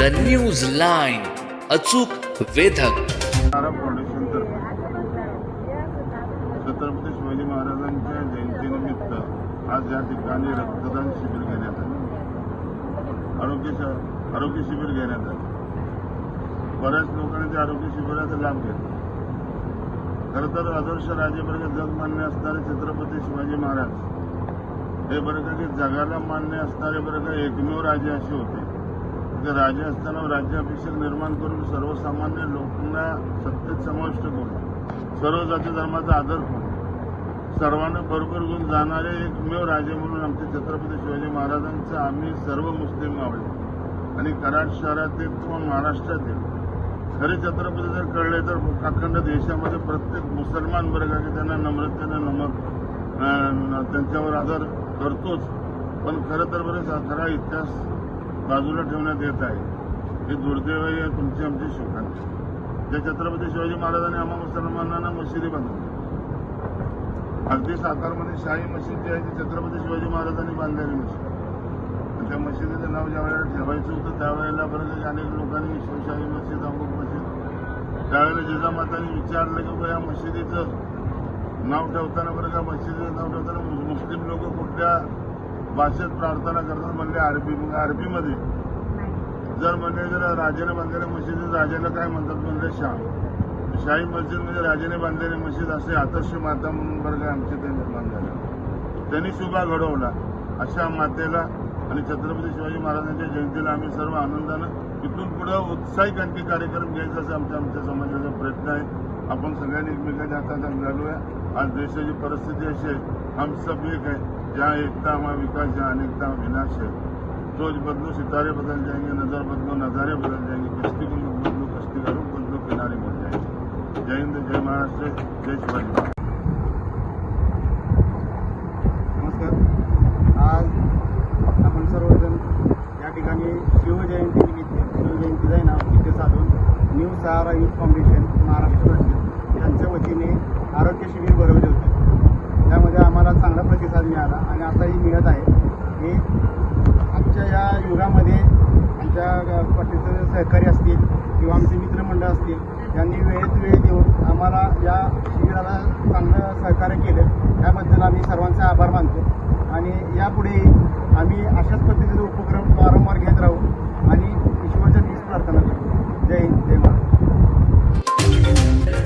The news line अचूक वेधक. तारा छत्रपती शिवाजी महाराजांच्या जयंतीनिमित्त आज या ठिकाणी रक्तदान शिबिर घेण्यात आलं. आरोग्य आरोग्य शिबिर घेण्यात आलं. बऱ्याच लोकांनी त्या आरोग्य शिबिराचा लाभ घेतला. खरं तर आदर्श राजेवर्ग जगमान्य असणारे छत्रपती शिवाजी महाराज हे बरं का की जगाला मान्य असणारे बरं का एकमेव राजे असे होते. ते राजे असताना राज्याभिषेक निर्माण करून सर्वसामान्य लोकांना सत्तेत समाविष्ट करून सर्व जाती धर्माचा आदर करून सर्वांना बरोबर घेऊन जाणारे एकमेव हो राजे म्हणून आमचे छत्रपती शिवाजी महाराजांचं आम्ही सर्व मुस्लिम आवडले आणि कराड शहरातील किंवा महाराष्ट्रातील खरे छत्रपती जर कळले तर अखंड देशामध्ये प्रत्येक मुसलमान वर्गाने त्यांना नम्रतेने नमक त्यांच्यावर आदर करतोच. पण खरं तर बरं खरा इतिहास बाजूला ठेवण्यात येत आहे. हे दुर्दैव आहे तुमची आमची शोकांती. ज्या छत्रपती शिवाजी महाराजांनी आम्हा मुसलमानांना मशिदी बांधली अगदी साकारमध्ये शाही मशीद जी आहे ती छत्रपती शिवाजी महाराजांनी बांधलेली मशीद. आणि त्या मशिदीचं नाव ज्या वेळेला ठेवायचं होतं त्यावेळेला बरं अनेक लोकांनी शिवशाही मशीद अमुक मशीद त्यावेळेला जिजामातांनी विचारलं की या मशिदीचं नाव ठेवताना बरं का? मशिदीचं नाव ठेवताना मुस्लिम लोक कुठल्या भाषेत प्रार्थना करतात म्हणले अरबी मग अरबीमध्ये जर म्हणले जर राजाने बांधलेल्या मशिदीत राजाला काय म्हणतात म्हणले शाह? शाही मस्जिद म्हणजे राजाने बांधलेली मशीद असे आदर्श माता म्हणून बरं काय आमचे ते निर्माण झाले. त्यांनी शुभा घडवला. अशा मातेला आणि छत्रपती शिवाजी महाराजांच्या जयंतीला आम्ही सर्व आनंदानं इथून पुढे उत्साहिक आणखी कार्यक्रम घ्यायचा असं आमच्या आमच्या समाजाचा प्रयत्न आहे. आपण सगळ्यांनी एकमेकांच्या हातात घालूया. आज देशाची परिस्थिती अशी आहे. हम सब एक आहे ज्या एकता मा विकास ज्या अनेकता विनाश आहे सोच बदलू सितारे बदल जाएंगे नजर बदलो नजारे बदल जाएंगे. कश्ती को मुख बदलो कश्ती का बदलो किनारे बन जाएंगे. जय हिंद जय महाराष्ट्र जय शिवाजी महाराज नमस्कार आज आपण सर्वजण या ठिकाणी शिवजयंतीनिमित्त शिवजयंतीचा नाव तिथे साधून new Sahara youth foundation Maharashtra राज्य यांच्या वतीने आरोग्य शिबिर भरवले होते. त्यामध्ये आम्हाला चांगला प्रतिसाद मिळाला आणि आताही मिळत आहे. हे आमच्या या युगामध्ये आमच्या पाठीचं सहकारी असतील किंवा आमचे मित्रमंडळ असतील त्यांनी वेळेत वेळ देऊन आम्हाला या शिबिराला चांगलं सहकार्य केलं. त्याबद्दल आम्ही सर्वांचे आभार मानतो. आणि यापुढेही आम्ही अशाच पद्धतीचे उपक्रम वारंवार घेत राहू आणि ईश्वरच्या नीच प्रार्थना करू. जय हिंद जय महाराष्ट्र